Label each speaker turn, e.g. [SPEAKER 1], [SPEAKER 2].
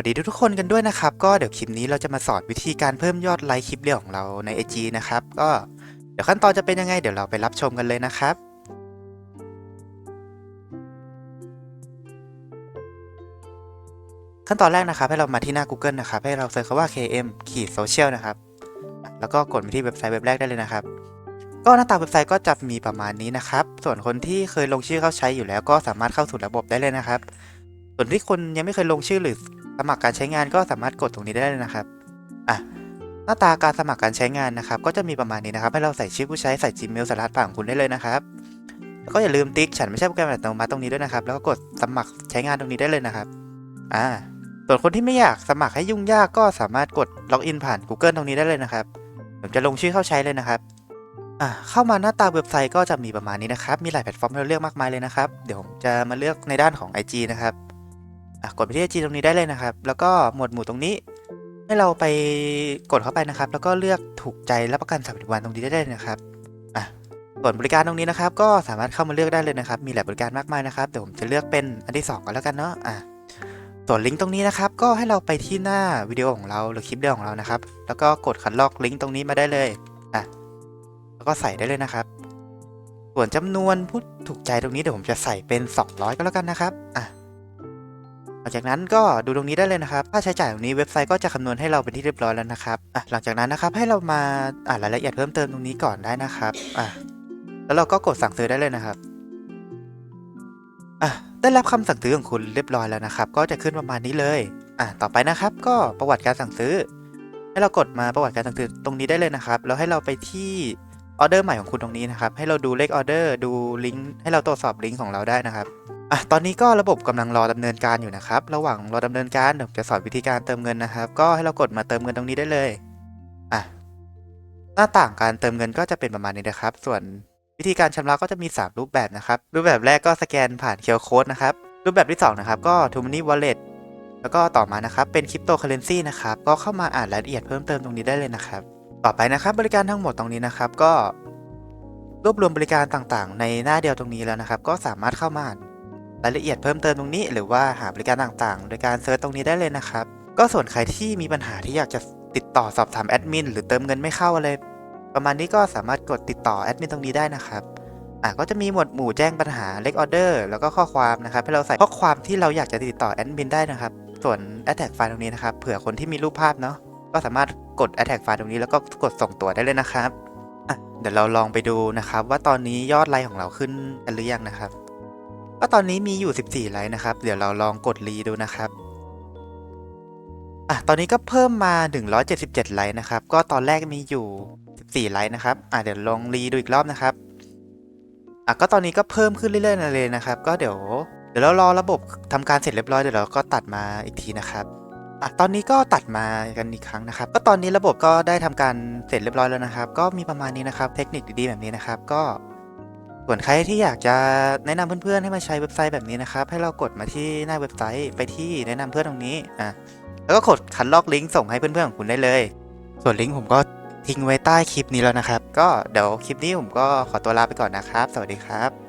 [SPEAKER 1] วัสดีทุกๆคนกันด้วยนะครับ ก็เดี๋ยวคลิปนี้เราจะมาสอนวิธีการเพิ่มยอดไลค์คลิปเรียวของเราใน IG นะครับ ก็เดี๋ยวขั้นตอนจะเป็นยังไงเดี๋ยวเราไปรับชมกันเลยนะครับขั้นตอนแรกนะครับ ให้เรามาที่หน้า Google นะครับ ให้เราเซิร์ชคำว่า KM ขีด social นะครับ แล้วก็กดไปที่เว็บไซต์เว็บแรกได้เลยนะครับ ก็หน้าตาเว็บไซต์ก็จะมีประมาณนี้นะครับ ส่วนคนที่เคยลงชื่อเข้าใช้อยู่แล้วก็สามารถเข้าสู่ระบบได้เลยนะครับ ส่วนที่คนยังไม่เคยลงชื่อหรือ สมัครการใช้งานก็สามารถกดตรงนี้ได้เลยนะครับอะหน้าตาการสมัครการใช้งานนะครับ ก็จะมีประมาณนี้นะครับ ให้เราใส่ชื่อผู้ใช้ใส่ Gmail สารหัสผ่านของคุณได้เลยนะครับแล้วก็อย่าลืมติ๊กฉันไม่ใช่โปรแกรมอัตโนมัติตรงนี้ด้วยนะครับ แล้วก็กดสมัครใช้งานตรงนี้ได้เลยนะครับอ่าส่วนคนที่ไม่อยากสมัครให้ยุ่งยากก็สามารถกดล็อกอินผ่าน Google ตรงนี้ได้เลยนะครับผมจะลงชื่อเข้าใช้เลยนะครับอะเข้ามาหน้าตาเว็บไซต์ก็จะมีประมาณนี้นะครับ มีหลายแพลตฟอร์มให้เราเลือกมากมายเลยนะครับ เดี๋ยวผมจะมาเลือกในด้านของ IG นะครับอะ กดไปที่ IG ตรงนี้ได้เลยนะครับ แล้วก็หมวดหมู่ตรงนี้ ให้เราไปกดเข้าไปนะครับ แล้วก็เลือกถูกใจรับประกัน30วันตรงนี้ได้เลยนะครับส่วนบริการตรงนี้นะครับ ก็สามารถเข้ามาเลือกได้เลยนะครับ มีหลายบริการมากมายนะครับเดี๋ยวผมจะเลือกเป็นอันที่สองก่อนแล้วกันเนาะอะส่วนลิงก์ตรงนี้นะครับ ก็ให้เราไปที่หน้าวิดีโอของเราหรือคลิปเดียวของเรานะครับ แล้วก็กดคัดลอกลิงก์ตรงนี้มาได้เลยอะแล้วก็ใส่ได้เลยนะครับ ส่วนจำนวนผู้ถูกใจตรงนี้เดี๋ยวผมจะใส่เป็น 200 ก็แล้วกันนะครับอะ ลังจากนั้นก็ดูตรงนี้ได้เลยนะครับ ค่าใช้จ่ายตรงนี้เว็บไซต์ก็จะคำนวณให้เราเป็นที่เรียบร้อยแล้วนะครับอะหลังจากนั้นนะครับให้เรามาอ่านรายละเอียดเพิ่มเติมตรงนี้ก่อนได้นะครับอะแล้วเราก็กดสั่งซื้อได้เลยนะครับอะได้รับคำสั่งซื้อของคุณเรียบร้อยแล้วนะครับ ก็จะขึ้นประมาณนี้เลยอะต่อไปนะครับ ก็ประวัติการสั่งซื้อ ให้เรากดมาประวัติการสั่งซื้อตรงนี้ได้เลยนะครับ แล้วให้เราไปที่ ออเดอร์ใหม่ของคุณตรงนี้นะครับ ให้เราดูเลขออเดอร์ดูลิงก์ให้เราตรวจสอบลิงก์ของเราได้นะครับอะตอนนี้ก็ระบบกำลังรอดำเนินการอยู่นะครับ ระหว่างรอดำเนินการเดี๋ยวผมจะสอนวิธีการเติมเงินนะครับ ก็ให้เรากดมาเติมเงินตรงนี้ได้เลยอะหน้าต่างการเติมเงินก็จะเป็นประมาณนี้นะครับ ส่วนวิธีการชำระก็จะมี 3 รูปแบบนะครับ รูปแบบแรกก็สแกนผ่าน QR Code นะครับ รูปแบบที่สองนะครับก็ t o Money Wallet แล้วก็ต่อมานะครับเป็นคริปโตเคอเรนซีนะครับ ก็เข้ามาอ่านรายละเอียดเพิ่มเติมตรงนี้ได้เลยนะครับ ต่อไปนะครับบริการทั้งหมดตรงนี้นะครับ ก็รวบรวมบริการต่างๆ ในหน้าเดียวตรงนี้แล้วนะครับ ก็สามารถเข้ามาอ่านรายละเอียดเพิ่มเติมตรงนี้ หรือว่าหาบริการต่างๆ โดยการเซิร์ชตรงนี้ได้เลยนะครับ ก็ส่วนใครที่มีปัญหาที่อยากจะติดต่อสอบถามแอดมินหรือเติมเงินไม่เข้าอะไรประมาณนี้ก็สามารถกดติดต่อแอดมินตรงนี้ได้นะครับอะก็จะมีหมวดหมู่แจ้งปัญหาเล็กออเดอร์แล้วก็ข้อความนะครับให้เราใส่ข้อความที่เราอยากจะติดต่อแอดมินได้นะครับ ส่วน attach ไฟล์ตรงนี้นะครับเผื่อคนที่มีรูปภาพเนาะ ก็สามารถกด attach ไฟล์ตรงนี้แล้วก็กดส่งตัวได้เลยนะครับเดี๋ยวเราลองไปดูนะครับ ว่าตอนนี้ยอดไลค์ของเราขึ้นกันหรือยังนะครับ ก็ตอนนี้มีอยู่ 14 ไลค์นะครับ เดี๋ยวเราลองกดรีดูนะครับอะตอนนี้ก็เพิ่มมา 177 ไลค์นะครับ ก็ตอนแรกมีอยู่ 14 ไลค์นะครับอะเดี๋ยวลองรีดูอีกรอบนะครับอะก็ตอนนี้ก็เพิ่มขึ้นเรื่อยๆเลยนะครับ ก็เดี๋ยว เดี๋ยวเรารอระบบทำการเสร็จเรียบร้อยเดี๋ยวเราก็ตัดมาอีกทีนะครับ อะตอนนี้ก็ตัดมากันอีกครั้งนะครับ ก็ตอนนี้ระบบก็ได้ทำการเสร็จเรียบร้อยแล้วนะครับ ก็มีประมาณนี้นะครับ เทคนิคดีๆแบบนี้นะครับ ก็ส่วนใครที่อยากจะแนะนำเพื่อนๆให้มาใช้เว็บไซต์แบบนี้นะครับ ให้เรากดมาที่หน้าเว็บไซต์ไปที่แนะนำเพื่อนตรงนี้อะแล้วก็กดคันลอกลิงก์ส่งให้เพื่อนๆของคุณได้เลย ส่วนลิงก์ผมก็ทิ้งไว้ใต้คลิปนี้แล้วนะครับ ก็เดี๋ยวคลิปนี้ผมก็ขอตัวลาไปก่อนนะครับ สวัสดีครับ